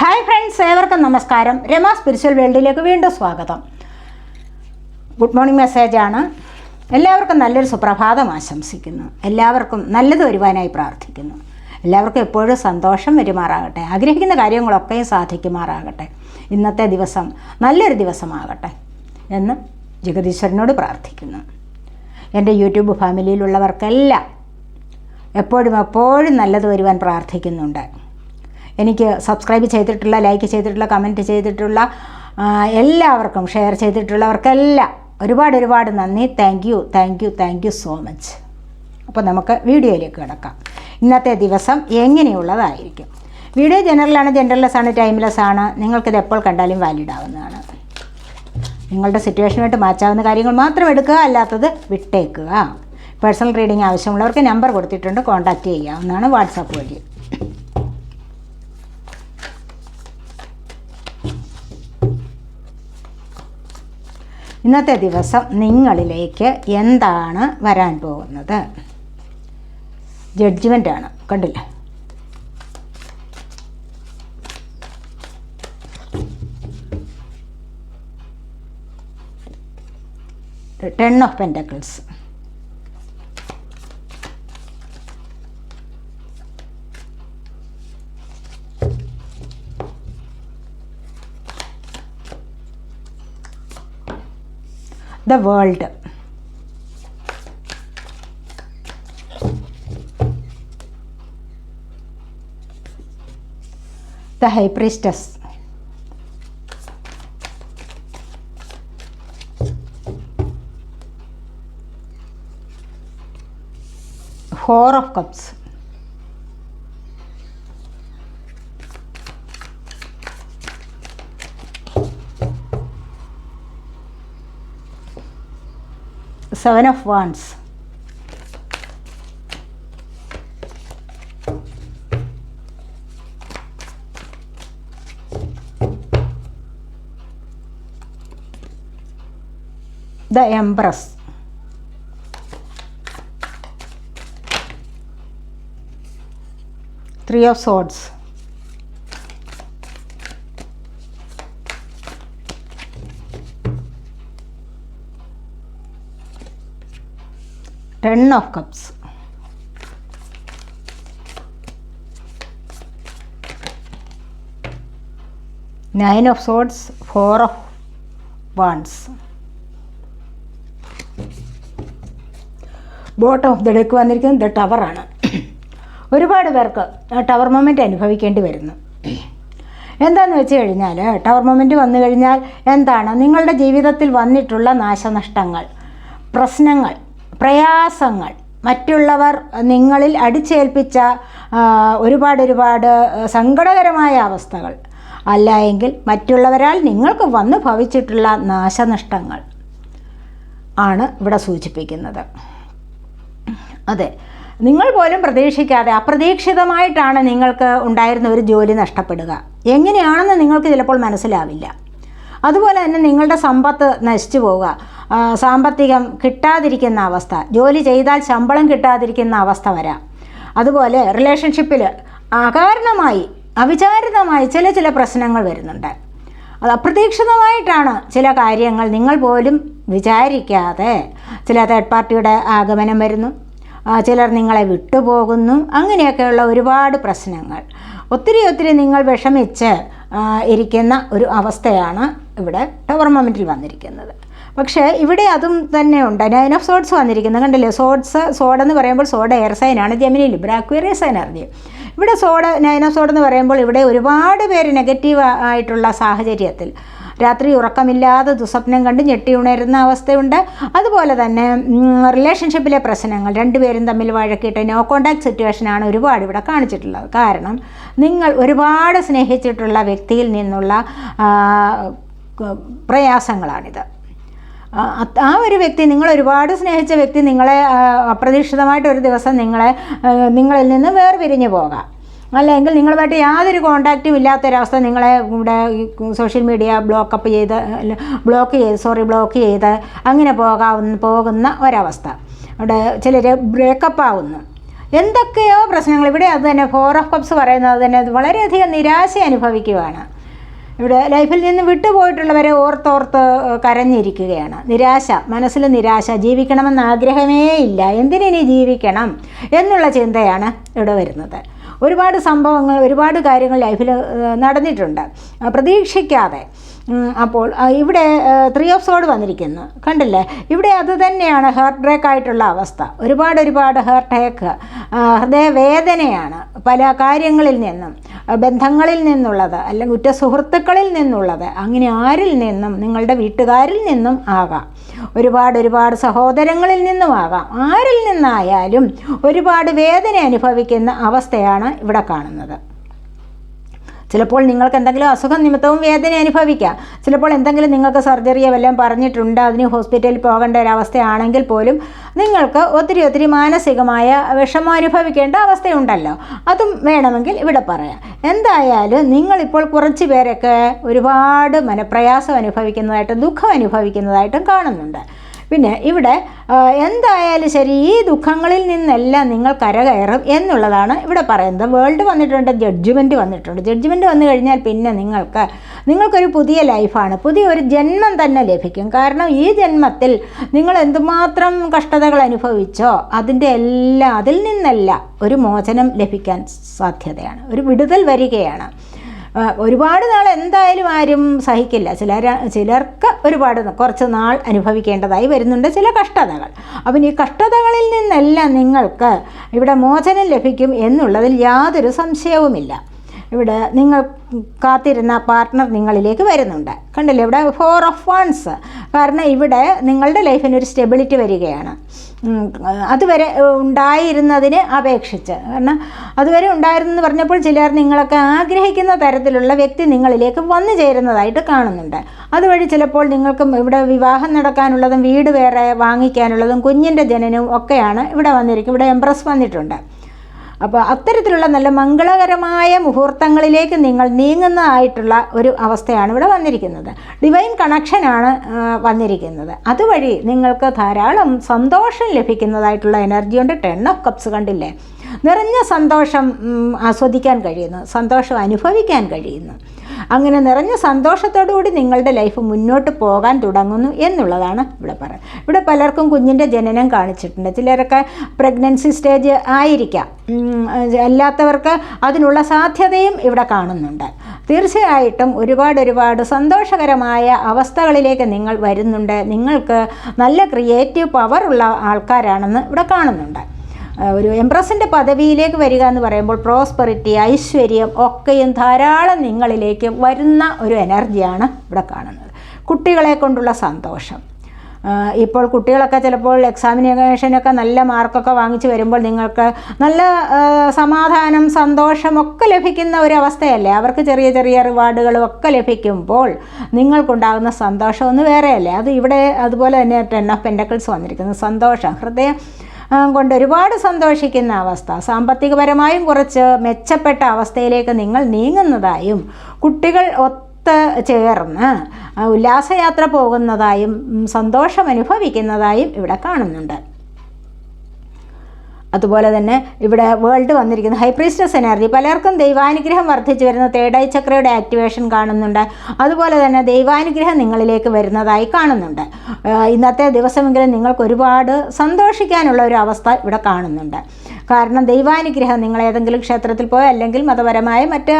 Hi friends ഏവർക്കും നമസ്കാരം. Rama spiritual വേൾഡിലേക്ക് വീണ്ടും സ്വാഗതം. ഗുഡ് മോർണിംഗ് മെസ്സേജാണ് എല്ലാവർക്കും നല്ലൊരു സുപ്രഭാതം ആശംസിക്കുന്നു. എല്ലാവർക്കും നല്ലത് വരുവാനായി പ്രാർത്ഥിക്കുന്നു. എല്ലാവർക്കും എപ്പോഴും സന്തോഷം വരുമാറാകട്ടെ. ആഗ്രഹിക്കുന്ന കാര്യങ്ങളൊക്കെയും സാധിക്കുമാറാകട്ടെ. ഇന്നത്തെ ദിവസം നല്ലൊരു ദിവസമാകട്ടെ എന്ന് ജഗദീശ്വരനോട് പ്രാർത്ഥിക്കുന്നു. എന്റെ യൂട്യൂബ് ഫാമിലിയിലുള്ളവർക്കെല്ലാം എപ്പോഴും എപ്പോഴും നല്ലത് വരുവാൻ പ്രാർത്ഥിക്കുന്നുണ്ട്. എനിക്ക് സബ്സ്ക്രൈബ് ചെയ്തിട്ടുള്ള ലൈക്ക് ചെയ്തിട്ടുള്ള കമന്റ് ചെയ്തിട്ടുള്ള എല്ലാവർക്കും ഷെയർ ചെയ്തിട്ടുള്ളവർക്കെല്ലാം ഒരുപാട് ഒരുപാട് നന്ദി. Thank you thank you thank you so much അപ്പോൾ നമുക്ക് വീഡിയോയിലേക്ക് കിടക്കാം. ഇന്നത്തെ ദിവസം എങ്ങനെയുള്ളതായിരിക്കും? വീഡിയോ ജനറലാണ് ജനറൽലെസ് ആണ് ടൈംലെസ് ആണ്. നിങ്ങൾക്കിത് എപ്പോൾ കണ്ടാലും വാലിഡ് ആവുന്നതാണ്. നിങ്ങളുടെ സിറ്റുവേഷനുമായിട്ട് മാച്ചാവുന്ന കാര്യങ്ങൾ മാത്രം എടുക്കുക അല്ലാത്തത് വിട്ടേക്കുക. പേഴ്സണൽ റീഡിംഗ് ആവശ്യമുള്ളവർക്ക് നമ്പർ കൊടുത്തിട്ടുണ്ട് കോൺടാക്റ്റ് ചെയ്യാവുന്നതാണ് വാട്സാപ്പ് വഴി. ഇന്നത്തെ ദിവസം നിങ്ങളിലേക്ക് എന്താണ് വരാൻ പോകുന്നത്? ജഡ്ജ്മെന്റ് ആണ്. കണ്ടില്ലേ? Ten of pentacles the world. The High Priestess. Four of Cups. seven of wands. The empress. Three of swords. Ten of cups nine of swords four of wands bottom of the deck വന്നിരിക്കുന്നത് the ടവറാണ് ഒരുപാട് പേർക്ക് tower moment അനുഭവിക്കേണ്ടി വരുന്നു. എന്താണെന്ന് വെച്ച് കഴിഞ്ഞാൽ tower moment വന്നു കഴിഞ്ഞാൽ എന്താണ്? നിങ്ങളുടെ ജീവിതത്തിൽ വന്നിട്ടുള്ള നാശനഷ്ടങ്ങൾ പ്രശ്നങ്ങൾ പ്രയാസങ്ങൾ. മറ്റുള്ളവർ നിങ്ങളിൽ അടിച്ചേൽപ്പിച്ച ഒരുപാട് ഒരുപാട് സങ്കടകരമായ അവസ്ഥകൾ. അല്ല എങ്കിൽ മറ്റുള്ളവരാൽ നിങ്ങൾക്ക് വന്നു ഭവിച്ചിട്ടുള്ള നാശനഷ്ടങ്ങൾ ആണ് ഇവിടെ സൂചിപ്പിക്കുന്നത്. അതെ നിങ്ങൾ പോലും പ്രതീക്ഷിക്കാതെ അപ്രതീക്ഷിതമായിട്ടാണ് നിങ്ങൾക്ക് ഉണ്ടായിരുന്ന ഒരു ജോലി നഷ്ടപ്പെടുക. എങ്ങനെയാണെന്ന് നിങ്ങൾക്ക് ചിലപ്പോൾ മനസ്സിലാവില്ല. അതുപോലെ തന്നെ നിങ്ങളുടെ സമ്പത്ത് നശിച്ചു പോവുക. സാമ്പത്തികം കിട്ടാതിരിക്കുന്ന അവസ്ഥ ജോലി ചെയ്താൽ ശമ്പളം കിട്ടാതിരിക്കുന്ന അവസ്ഥ വരാം. അതുപോലെ റിലേഷൻഷിപ്പിൽ അകാരണമായി അവിചാരിതമായി ചില ചില പ്രശ്നങ്ങൾ വരുന്നുണ്ട്. അത് അപ്രതീക്ഷിതമായിട്ടാണ് ചില കാര്യങ്ങൾ നിങ്ങൾ പോലും വിചാരിക്കാതെ ചില തേർഡ് പാർട്ടിയുടെ ആഗമനം വരുന്നു. ചിലർ നിങ്ങളെ വിട്ടുപോകുന്നു. അങ്ങനെയൊക്കെയുള്ള ഒരുപാട് പ്രശ്നങ്ങൾ. ഒത്തിരി ഒത്തിരി നിങ്ങൾ വിഷമിച്ച് ഇരിക്കുന്ന ഒരു അവസ്ഥയാണ് ഇവിടെ ടവർ മൊമെന്റിൽ വന്നിരിക്കുന്നത്. പക്ഷേ ഇവിടെ അതും തന്നെ ഉണ്ട്. നയൻ ഓഫ് സോഡ്സ് വന്നിരിക്കുന്നത്. കണ്ടില്ലേ? സോഡ്സ് സോഡ് എന്ന് പറയുമ്പോൾ സോഡ് എയർ സൈനാണ് ജെമിനി ലിബ്ര സൈൻ എനർജി ഇവിടെ സോഡ് നയൻ ഓഫ് സോഡ് എന്ന് പറയുമ്പോൾ ഇവിടെ ഒരുപാട് പേര് നെഗറ്റീവ് ആയിട്ടുള്ള സാഹചര്യത്തിൽ രാത്രി ഉറക്കമില്ലാതെ ദുസ്വപ്നം കണ്ട് ഞെട്ടി ഉണരുന്ന അവസ്ഥയുണ്ട്. അതുപോലെ തന്നെ റിലേഷൻഷിപ്പിലെ പ്രശ്നങ്ങൾ രണ്ടുപേരും തമ്മിൽ വഴക്കിയിട്ട് നോ കോണ്ടാക്ട് സിറ്റുവേഷനാണ് ഒരുപാട് ഇവിടെ കാണിച്ചിട്ടുള്ളത്. കാരണം നിങ്ങൾ ഒരുപാട് സ്നേഹിച്ചിട്ടുള്ള വ്യക്തിയിൽ നിന്നുള്ള പ്രയാസങ്ങളാണിത്. ആ ഒരു വ്യക്തി നിങ്ങൾ ഒരുപാട് സ്നേഹിച്ച വ്യക്തി നിങ്ങളെ അപ്രതീക്ഷിതമായിട്ട് ഒരു ദിവസം നിങ്ങളെ നിങ്ങളിൽ നിന്ന് വേർപിരിഞ്ഞു പോകാം. അല്ലെങ്കിൽ നിങ്ങളുമായിട്ട് യാതൊരു കോണ്ടാക്റ്റും ഇല്ലാത്തൊരവസ്ഥ നിങ്ങളെ ഇവിടെ സോഷ്യൽ മീഡിയ ബ്ലോക്കപ്പ് ചെയ്ത് ബ്ലോക്ക് ചെയ്ത് സോറി ബ്ലോക്ക് ചെയ്ത് അങ്ങനെ പോകാവുന്ന പോകുന്ന ഒരവസ്ഥ. അവിടെ ചിലർ ബ്രേക്കപ്പ് ആവുന്നു. എന്തൊക്കെയോ പ്രശ്നങ്ങൾ. ഇവിടെ അത് തന്നെ ഫോർ ഓഫ് കപ്സ് പറയുന്നത് തന്നെ വളരെയധികം നിരാശ അനുഭവിക്കുവാണ്. ഇവിടെ ലൈഫിൽ നിന്ന് വിട്ടുപോയിട്ടുള്ളവരെ ഓർത്തോർത്ത് കരഞ്ഞിരിക്കുകയാണ്. നിരാശ മനസ്സിൽ നിരാശ ജീവിക്കണമെന്ന് ആഗ്രഹമേ ഇല്ല. എന്തിനി ജീവിക്കണം എന്നുള്ള ചിന്തയാണ് ഇവിടെ വരുന്നത്. ഒരുപാട് സംഭവങ്ങൾ ഒരുപാട് കാര്യങ്ങൾ ലൈഫിൽ നടന്നിട്ടുണ്ട്. പ്രതീക്ഷിക്കാതെ അപ്പോൾ ഇവിടെ ത്രീ ഓഫ് സോഡ് വന്നിരിക്കുന്നു. കണ്ടില്ലേ? ഇവിടെ അത് തന്നെയാണ് ഹേർട്ട് ബ്രേക്ക് ആയിട്ടുള്ള അവസ്ഥ. ഒരുപാട് ഒരുപാട് ഹാർട്ട് ഹേക്ക് ഹൃദയവേദനയാണ് പല കാര്യങ്ങളിൽ നിന്നും. ബന്ധങ്ങളിൽ നിന്നുള്ളത് അല്ലെങ്കിൽ ഉറ്റ സുഹൃത്തുക്കളിൽ നിന്നുള്ളത്. അങ്ങനെ ആരിൽ നിന്നും നിങ്ങളുടെ വീട്ടുകാരിൽ നിന്നും ആകാം. ഒരുപാട് ഒരുപാട് സഹോദരങ്ങളിൽ നിന്നും ആകാം. ആരിൽ നിന്നായാലും ഒരുപാട് വേദന അനുഭവിക്കുന്ന അവസ്ഥയാണ് ഇവിടെ കാണുന്നത്. ചിലപ്പോൾ നിങ്ങൾക്ക് എന്തെങ്കിലും അസുഖം നിമിത്തവും വേദന അനുഭവിക്കാം. ചിലപ്പോൾ എന്തെങ്കിലും നിങ്ങൾക്ക് സർജറിയോ വല്ലതും പറഞ്ഞിട്ടുണ്ട് അതിന് ഹോസ്പിറ്റലിൽ പോകേണ്ട ഒരവസ്ഥയാണെങ്കിൽ പോലും നിങ്ങൾക്ക് ഒത്തിരി ഒത്തിരി മാനസികമായ വിഷമം അനുഭവിക്കേണ്ട അവസ്ഥയുണ്ടല്ലോ. അതും വേണമെങ്കിൽ ഇവിടെ പറയാം. എന്തായാലും നിങ്ങളിപ്പോൾ കുറച്ച് പേരൊക്കെ ഒരുപാട് മനപ്രയാസം അനുഭവിക്കുന്നതായിട്ടും ദുഃഖം അനുഭവിക്കുന്നതായിട്ടും കാണുന്നുണ്ട്. പിന്നെ ഇവിടെ എന്തായാലും ശരി ഈ ദുഃഖങ്ങളിൽ നിന്നെല്ലാം നിങ്ങൾ കരകയറും എന്നുള്ളതാണ് ഇവിടെ പറയുന്നത്. വേൾഡ് വന്നിട്ടുണ്ട് ജഡ്ജ്മെന്റ് വന്നിട്ടുണ്ട്. ജഡ്ജ്മെന്റ് വന്നു കഴിഞ്ഞാൽ പിന്നെ നിങ്ങൾക്ക് നിങ്ങൾക്കൊരു പുതിയ ലൈഫാണ് പുതിയ ഒരു ജന്മം തന്നെ ലഭിക്കും. കാരണം ഈ ജന്മത്തിൽ നിങ്ങൾ എന്തുമാത്രം കഷ്ടതകൾ അനുഭവിച്ചോ അതിന്റെ എല്ലാം അതിൽ നിന്നല്ല ഒരു മോചനം ലഭിക്കാൻ സാധ്യതയാണ്. ഒരു വിടുതൽ വരികയാണ്. ഒരുപാട് നാൾ എന്തായാലും ആരും സഹിക്കില്ല. ചില ചിലർക്ക് ഒരുപാട് കുറച്ച് നാൾ അനുഭവിക്കേണ്ടതായി വരുന്നുണ്ട് ചില കഷ്ടതകൾ. അപ്പം ഈ കഷ്ടതകളിൽ നിന്നെല്ലാം നിങ്ങൾക്ക് ഇവിടെ മോചനം ലഭിക്കും എന്നുള്ളതിൽ യാതൊരു സംശയവുമില്ല. ഇവിടെ നിങ്ങൾ കാത്തിരുന്ന പാർട്ട്ണർ നിങ്ങളിലേക്ക് വരുന്നുണ്ട്. കണ്ടില്ലേ? ഇവിടെ ഫോർ ഓഫ് വൺസ് കാരണം ഇവിടെ നിങ്ങളുടെ ലൈഫിന് ഒരു സ്റ്റെബിലിറ്റി വരികയാണ്. അതുവരെ ഉണ്ടായിരുന്നതിനെ അപേക്ഷിച്ച്. കാരണം അതുവരെ ഉണ്ടായിരുന്നെന്ന് പറഞ്ഞപ്പോൾ ചിലർ നിങ്ങളൊക്കെ ആഗ്രഹിക്കുന്ന തരത്തിലുള്ള വ്യക്തി നിങ്ങളിലേക്ക് വന്നു ചേരുന്നതായിട്ട് കാണുന്നുണ്ട്. അതുവഴി ചിലപ്പോൾ നിങ്ങൾക്കും ഇവിടെ വിവാഹം നടക്കാനുള്ളതും വീട് വേറെ വാങ്ങിക്കാനുള്ളതും കുഞ്ഞിന്റെ ജനനവും ഒക്കെയാണ് ഇവിടെ വന്നിരിക്കും. ഇവിടെ എംപ്രസ് വന്നിട്ടുണ്ട്. അപ്പോൾ അത്തരത്തിലുള്ള നല്ല മംഗളകരമായ മുഹൂർത്തങ്ങളിലേക്ക് നിങ്ങൾ നീങ്ങുന്നതായിട്ടുള്ള ഒരു അവസ്ഥയാണ് ഇവിടെ വന്നിരിക്കുന്നത്. ഡിവൈൻ കണക്ഷനാണ് വന്നിരിക്കുന്നത്. അതുവഴി നിങ്ങൾക്ക് ധാരാളം സന്തോഷം ലഭിക്കുന്നതായിട്ടുള്ള എനർജിയുണ്ട് ടെൻ ഓഫ് കപ്സ് കണ്ടില്ലേ? നിറഞ്ഞ സന്തോഷം ആസ്വദിക്കാൻ കഴിയുന്നു സന്തോഷം അനുഭവിക്കാൻ കഴിയുന്നു. അങ്ങനെ നിറഞ്ഞ സന്തോഷത്തോടുകൂടി നിങ്ങളുടെ ലൈഫ് മുന്നോട്ട് പോകാൻ തുടങ്ങുന്നു എന്നുള്ളതാണ് ഇവിടെ പറയുന്നത് ഇവിടെ പലർക്കും കുഞ്ഞിന്റെ ജനനം കാണിച്ചിട്ടുണ്ട്. ചിലരൊക്കെ പ്രഗ്നൻസി സ്റ്റേജ് ആയിരിക്കാം. അല്ലാത്തവർക്ക് അതിനുള്ള സാധ്യതയും ഇവിടെ കാണുന്നുണ്ട്. തീർച്ചയായിട്ടും ഒരുപാട് ഒരുപാട് സന്തോഷകരമായ അവസ്ഥകളിലേക്ക് നിങ്ങൾ വരുന്നുണ്ട്. നിങ്ങൾക്ക് നല്ല ക്രിയേറ്റീവ് പവറുള്ള ആൾക്കാരാണെന്ന് ഇവിടെ കാണുന്നുണ്ട്. ഒരു എംപ്രസിന്റെ പദവിയിലേക്ക് വരിക എന്ന് പറയുമ്പോൾ പ്രോസ്പെറിറ്റി ഐശ്വര്യം ഒക്കെയും ധാരാളം നിങ്ങളിലേക്ക് വരുന്ന ഒരു എനർജിയാണ് ഇവിടെ കാണുന്നത്. കുട്ടികളെ കൊണ്ടുള്ള സന്തോഷം. ഇപ്പോൾ കുട്ടികളൊക്കെ ചിലപ്പോൾ എക്സാമിനേഷനൊക്കെ നല്ല മാർക്കൊക്കെ വാങ്ങിച്ച് വരുമ്പോൾ നിങ്ങൾക്ക് നല്ല സമാധാനം സന്തോഷം ഒക്കെ ലഭിക്കുന്ന ഒരു അവസ്ഥയല്ലേ? അവർക്ക് ചെറിയ ചെറിയ റിവാർഡുകളും ഒക്കെ ലഭിക്കുമ്പോൾ നിങ്ങൾക്കുണ്ടാകുന്ന സന്തോഷം ഒന്ന് വേറെയല്ലേ? അത് ഇവിടെ അതുപോലെ തന്നെ ടെൻ ഓഫ് പെൻഡക്കിൾസ് വന്നിരിക്കുന്നത് സന്തോഷം ഹൃദയം കൊണ്ട് ഒരുപാട് സന്തോഷിക്കുന്ന അവസ്ഥ. സാമ്പത്തികപരമായും കുറച്ച് മെച്ചപ്പെട്ട അവസ്ഥയിലേക്ക് നിങ്ങൾ നീങ്ങുന്നതായും കുട്ടികൾ ഒത്ത് ചേർന്ന് ഉല്ലാസയാത്ര പോകുന്നതായും സന്തോഷം അനുഭവിക്കുന്നതായും ഇവിടെ കാണുന്നുണ്ട്. അതുപോലെ തന്നെ ഇവിടെ വേൾഡ് വന്നിരിക്കുന്ന ഹൈപ്രീസ്റ്റസ് എനർജി പലർക്കും ദൈവാനുഗ്രഹം വർദ്ധിച്ചു വരുന്ന തേർഡ് ചക്രയുടെ ആക്ടിവേഷൻ കാണുന്നുണ്ട്. അതുപോലെ തന്നെ ദൈവാനുഗ്രഹം നിങ്ങളിലേക്ക് വരുന്നതായി കാണുന്നുണ്ട്. ഇന്നത്തെ ദിവസമെങ്കിലും നിങ്ങൾക്ക് ഒരുപാട് സന്തോഷിക്കാനുള്ള ഒരു അവസ്ഥ ഇവിടെ കാണുന്നുണ്ട്. കാരണം ദൈവാനുഗ്രഹം നിങ്ങൾ ഏതെങ്കിലും ക്ഷേത്രത്തിൽ പോയി അല്ലെങ്കിൽ മതപരമായ മറ്റ്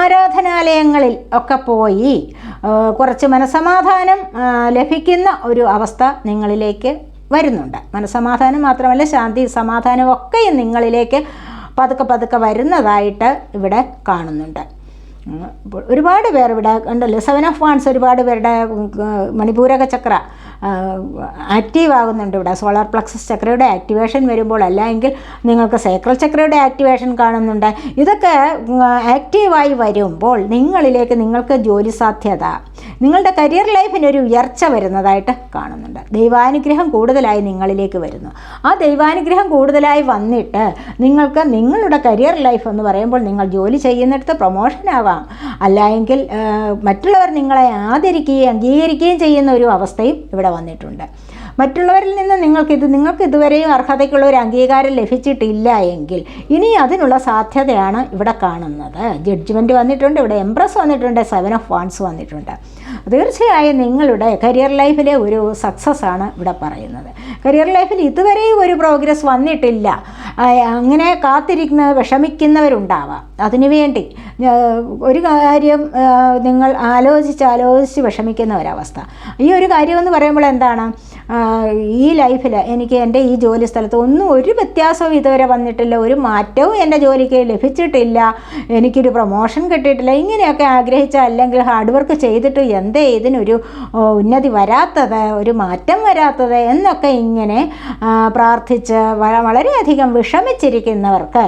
ആരാധനാലയങ്ങളിൽ ഒക്കെ പോയി കുറച്ച് മനസമാധാനം ലഭിക്കുന്ന ഒരു അവസ്ഥ നിങ്ങളിലേക്ക് വരുന്നുണ്ട്. മനസമാധാനം മാത്രമല്ല ശാന്തി സമാധാനം ഒക്കെയും നിങ്ങളിലേക്ക് പതുക്കെ പതുക്കെ വരുന്നതായിട്ട് ഇവിടെ കാണുന്നുണ്ട്. ഒരുപാട് പേർ ഇവിടെ ഉണ്ടല്ലോ സെവൻ ഓഫ് വാൺസ് ഒരുപാട് പേരുടെ മണിപൂരക ചക്ര ആക്റ്റീവ് ആകുന്നുണ്ട് ഇവിടെ. സോളാർ പ്ലക്സസ് ചക്രയുടെ ആക്ടിവേഷൻ വരുമ്പോൾ അല്ലെങ്കിൽ നിങ്ങൾക്ക് സേക്രൽ ചക്രയുടെ ആക്ടിവേഷൻ കാണുന്നുണ്ട്. ഇതൊക്കെ ആക്റ്റീവായി വരുമ്പോൾ നിങ്ങളിലേക്ക് നിങ്ങൾക്ക് ജോലി സാധ്യത നിങ്ങളുടെ കരിയർ ലൈഫിന് ഒരു ഉയർച്ച വരുന്നതായിട്ട് കാണുന്നുണ്ട്. ദൈവാനുഗ്രഹം കൂടുതലായി നിങ്ങളിലേക്ക് വരുന്നു. ആ ദൈവാനുഗ്രഹം കൂടുതലായി വന്നിട്ട് നിങ്ങൾക്ക് നിങ്ങളുടെ കരിയർ ലൈഫ് എന്ന് പറയുമ്പോൾ നിങ്ങൾ ജോലി ചെയ്യുന്നിടത്ത് പ്രൊമോഷൻ ആവാം. അല്ല എങ്കിൽ മറ്റുള്ളവർ നിങ്ങളെ ആദരിക്കുകയും അംഗീകരിക്കുകയും ചെയ്യുന്ന ഒരു അവസ്ഥയും ഇവിടെ വന്നിട്ടുണ്ട്. മറ്റുള്ളവരിൽ നിന്ന് നിങ്ങൾക്കിത് നിങ്ങൾക്ക് ഇതുവരെയും അർഹതയ്ക്കുള്ള ഒരു അംഗീകാരം ലഭിച്ചിട്ടില്ല എങ്കിൽ ഇനി അതിനുള്ള സാധ്യതയാണ് ഇവിടെ കാണുന്നത്. ജഡ്ജ്മെന്റ് വന്നിട്ടുണ്ട് ഇവിടെ എംപ്രസ് വന്നിട്ടുണ്ട് സെവൻ ഓഫ് വാൺസ് വന്നിട്ടുണ്ട്. തീർച്ചയായും നിങ്ങളുടെ കരിയർ ലൈഫിലെ ഒരു സക്സസ് ആണ് ഇവിടെ പറയുന്നത്. കരിയർ ലൈഫിൽ ഇതുവരെയും ഒരു പ്രോഗ്രസ് വന്നിട്ടില്ല. അങ്ങനെ കാത്തിരിക്കുന്ന വിഷമിക്കുന്നവരുണ്ടാവാം. അതിനുവേണ്ടി ഒരു കാര്യം നിങ്ങൾ ആലോചിച്ച് ആലോചിച്ച് വിഷമിക്കുന്ന ഒരവസ്ഥ. ഈ ഒരു കാര്യമെന്ന് പറയുമ്പോൾ എന്താണ്? ഈ ലൈഫിൽ എനിക്ക് എന്റെ ഈ ജോലി സ്ഥലത്ത് ഒന്നും ഒരു വ്യത്യാസവും ഇതുവരെ വന്നിട്ടില്ല. ഒരു മാറ്റവും എന്റെ ജോലിക്ക് ലഭിച്ചിട്ടില്ല. എനിക്കൊരു പ്രൊമോഷൻ കിട്ടിയിട്ടില്ല. ഇങ്ങനെയൊക്കെ ആഗ്രഹിച്ച അല്ലെങ്കിൽ ഹാർഡ് വർക്ക് ചെയ്തിട്ട് എന്തേ ഇതിനൊരു ഉന്നതി വരാത്തത് ഒരു മാറ്റം വരാത്തത് എന്നൊക്കെ ഇങ്ങനെ പ്രാർത്ഥിച്ച് വളരെയധികം വിഷമിച്ചിരിക്കുന്നവർക്ക്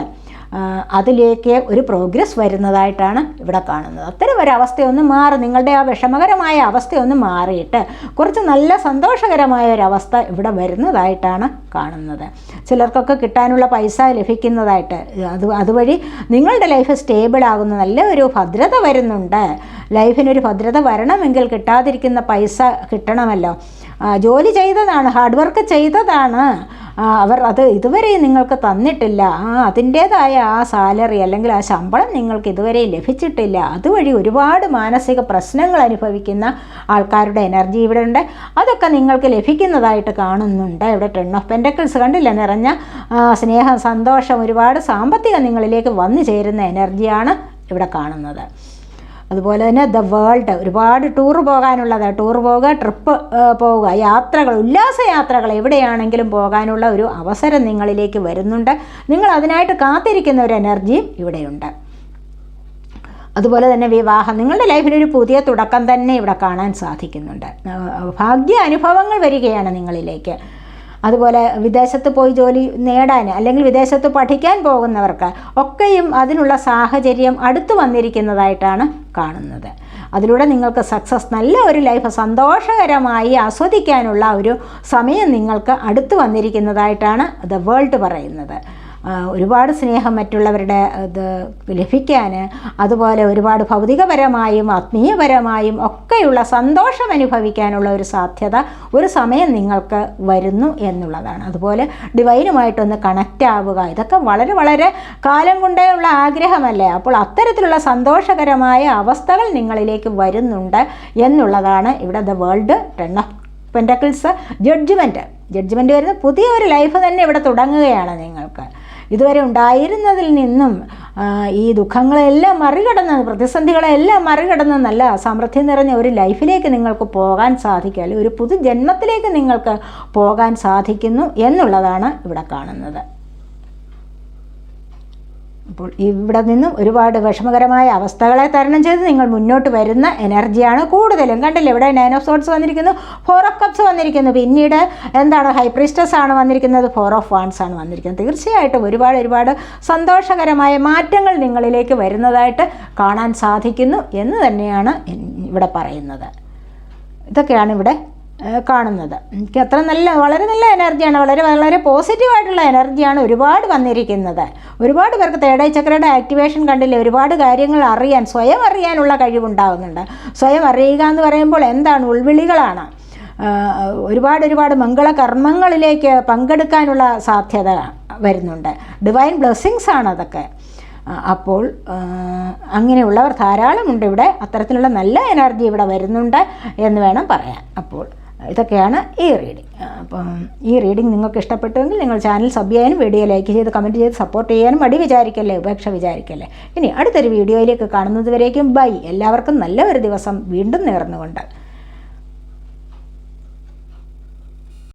അതിലേക്ക് ഒരു പ്രോഗ്രസ് വരുന്നതായിട്ടാണ് ഇവിടെ കാണുന്നത്. അത്തരം ഒരു അവസ്ഥയൊന്ന് മാറി നിങ്ങളുടെ ആ വിഷമകരമായ അവസ്ഥയൊന്ന് മാറിയിട്ട് കുറച്ച് നല്ല സന്തോഷകരമായ ഒരവസ്ഥ ഇവിടെ വരുന്നതായിട്ടാണ് കാണുന്നത്. ചിലർക്കൊക്കെ കിട്ടാനുള്ള പൈസ ലഭിക്കുന്നതായിട്ട് അത് അതുവഴി നിങ്ങളുടെ ലൈഫ് സ്റ്റേബിൾ ആകുന്ന നല്ല ഒരു ഭദ്രത വരുന്നുണ്ട്. ലൈഫിനൊരു ഭദ്രത വരണമെങ്കിൽ കിട്ടാതിരിക്കുന്ന പൈസ കിട്ടണമല്ലോ. ജോലി ചെയ്തതാണ് ഹാർഡ് വർക്ക് ചെയ്തതാണ്. അവർ അത് ഇതുവരെ നിങ്ങൾക്ക് തന്നിട്ടില്ല. ആ അതിന്റേതായ ആ സാലറി അല്ലെങ്കിൽ ആ ശമ്പളം നിങ്ങൾക്ക് ഇതുവരെ ലഭിച്ചിട്ടില്ല. അതുവഴി ഒരുപാട് മാനസിക പ്രശ്നങ്ങൾ അനുഭവിക്കുന്ന ആൾക്കാരുടെ എനർജി ഇവിടെ ഉണ്ട്. അതൊക്കെ നിങ്ങൾക്ക് ലഭിക്കുന്നതായിട്ട് കാണുന്നുണ്ട്. ഇവിടെ ടെൺ ഓഫ് പെൻഡക്കിൾസ് കണ്ടില്ല? നിറഞ്ഞ സ്നേഹം സന്തോഷം ഒരുപാട് സാമ്പത്തികം നിങ്ങളിലേക്ക് വന്നു ചേരുന്ന എനർജിയാണ് ഇവിടെ കാണുന്നത്. അതുപോലെ തന്നെ ദ വേൾഡ് ഒരുപാട് ടൂർ പോകാനുള്ളതാണ് ടൂർ പോവുക ട്രിപ്പ് പോവുക. യാത്രകൾ ഉല്ലാസ യാത്രകൾ എവിടെയാണെങ്കിലും പോകാനുള്ള ഒരു അവസരം നിങ്ങളിലേക്ക് വരുന്നുണ്ട്. നിങ്ങൾ അതിനായിട്ട് കാത്തിരിക്കുന്ന ഒരു എനർജിയും ഇവിടെയുണ്ട്. അതുപോലെ തന്നെ വിവാഹം. നിങ്ങളുടെ ലൈഫിലൊരു പുതിയ തുടക്കം തന്നെ ഇവിടെ കാണാൻ സാധിക്കുന്നുണ്ട്. ഭാഗ്യ അനുഭവങ്ങൾ വരികയാണ് നിങ്ങളിലേക്ക്. അതുപോലെ വിദേശത്ത് പോയി ജോലി നേടാൻ അല്ലെങ്കിൽ വിദേശത്ത് പഠിക്കാൻ പോകുന്നവർക്ക് ഒക്കെയും അതിനുള്ള സാഹചര്യം അടുത്തു വന്നിരിക്കുന്നതായിട്ടാണ് കാണുന്നത്. അതിലൂടെ നിങ്ങൾക്ക് സക്സസ് നല്ല ഒരു ലൈഫ് സന്തോഷകരമായി ആസ്വദിക്കാനുള്ള ഒരു സമയം നിങ്ങൾക്ക് അടുത്തു വന്നിരിക്കുന്നതായിട്ടാണ് ദ വേൾഡ് പറയുന്നത്. ഒരുപാട് സ്നേഹം മറ്റുള്ളവരുടെ ഇത് ലഭിക്കാൻ അതുപോലെ ഒരുപാട് ഭൗതികപരമായും ആത്മീയപരമായും ഒക്കെയുള്ള സന്തോഷം അനുഭവിക്കാനുള്ള ഒരു സാധ്യത ഒരു സമയം നിങ്ങൾക്ക് വരുന്നു എന്നുള്ളതാണ്. അതുപോലെ ഡിവൈനുമായിട്ടൊന്ന് കണക്റ്റ് ആവുക ഇതൊക്കെ വളരെ വളരെ കാലം കൊണ്ടേ ഉള്ള ആഗ്രഹമല്ലേ? അപ്പോൾ അത്തരത്തിലുള്ള സന്തോഷകരമായ അവസ്ഥകൾ നിങ്ങളിലേക്ക് വരുന്നുണ്ട് എന്നുള്ളതാണ് ഇവിടെ the world ten of pentacles judgment judgment വരുന്ന പുതിയൊരു ലൈഫ് തന്നെ ഇവിടെ തുടങ്ങുകയാണ് നിങ്ങൾക്ക്. ഇതുവരെ ഉണ്ടായിരുന്നതിൽ നിന്നും ഈ ദുഃഖങ്ങളെല്ലാം മറികടന്ന് പ്രതിസന്ധികളെല്ലാം മറികടന്ന് നല്ല സമൃദ്ധി നിറഞ്ഞ ഒരു ലൈഫിലേക്ക് നിങ്ങൾക്ക് പോകാൻ സാധിക്കും അല്ലെങ്കിൽ ഒരു പുതുജന്മത്തിലേക്ക് നിങ്ങൾക്ക് പോകാൻ സാധിക്കുന്നു എന്നുള്ളതാണ് ഇവിടെ കാണുന്നത്. അപ്പോൾ ഇവിടെ നിന്നും ഒരുപാട് വിഷമകരമായ അവസ്ഥകളെ തരണം ചെയ്ത് നിങ്ങൾ മുന്നോട്ട് വരുന്ന എനർജിയാണ് കൂടുതലും. കണ്ടില്ലേ ഇവിടെ നയൻ ഓഫ് സോട്ട്സ് വന്നിരിക്കുന്നു ഫോർ ഓഫ് കപ്സ് വന്നിരിക്കുന്നു. പിന്നീട് എന്താണ് ഹൈപ്രിസ്റ്റസ് ആണ് വന്നിരിക്കുന്നത് ഫോർ ഓഫ് വാൺസ് ആണ് വന്നിരിക്കുന്നത്. തീർച്ചയായിട്ടും ഒരുപാട് ഒരുപാട് സന്തോഷകരമായ മാറ്റങ്ങൾ നിങ്ങളിലേക്ക് വരുന്നതായിട്ട് കാണാൻ സാധിക്കുന്നു എന്ന് തന്നെയാണ് ഇവിടെ പറയുന്നത്. ഇതൊക്കെയാണ് ഇവിടെ കാണുന്നത്. എനിക്ക് അത്ര നല്ല വളരെ നല്ല എനർജിയാണ് വളരെ വളരെ പോസിറ്റീവായിട്ടുള്ള എനർജിയാണ് ഒരുപാട് വന്നിരിക്കുന്നത്. ഒരുപാട് പേർക്ക് തേടൈ ചക്രയുടെ ആക്ടിവേഷൻ കണ്ടില്ലേ? ഒരുപാട് കാര്യങ്ങൾ അറിയാൻ സ്വയം അറിയാനുള്ള കഴിവുണ്ടാകുന്നുണ്ട് സ്വയം അറിയുക എന്ന് പറയുമ്പോൾ എന്താണ്? ഉൾവിളികളാണ്. ഒരുപാട് ഒരുപാട് മംഗള കർമ്മങ്ങളിലേക്ക് പങ്കെടുക്കാനുള്ള സാധ്യത വരുന്നുണ്ട്. ഡിവൈൻ ബ്ലെസ്സിങ്സ് ആണ് അതൊക്കെ. അപ്പോൾ അങ്ങനെയുള്ളവർ ധാരാളമുണ്ട് ഇവിടെ. അത്തരത്തിലുള്ള നല്ല എനർജി ഇവിടെ വരുന്നുണ്ട് എന്ന് വേണം പറയാൻ. അപ്പോൾ ഇതൊക്കെയാണ് ഈ റീഡിംഗ് അപ്പം ഈ റീഡിംഗ് നിങ്ങൾക്ക് ഇഷ്ടപ്പെട്ടുവെങ്കിൽ നിങ്ങൾ ചാനൽ സബ് ചെയ്യാനും വീഡിയോ ലൈക്ക് ചെയ്ത് കമന്റ് ചെയ്ത് സപ്പോർട്ട് ചെയ്യാനും മടി വിചാരിക്കല്ലേ ഉപേക്ഷ വിചാരിക്കല്ലേ? ഇനി അടുത്തൊരു വീഡിയോയിലേക്ക് കാണുന്നത് വരേക്കും ബൈ എല്ലാവർക്കും നല്ല ഒരു ദിവസം വീണ്ടും നേർന്നുകൊണ്ട്.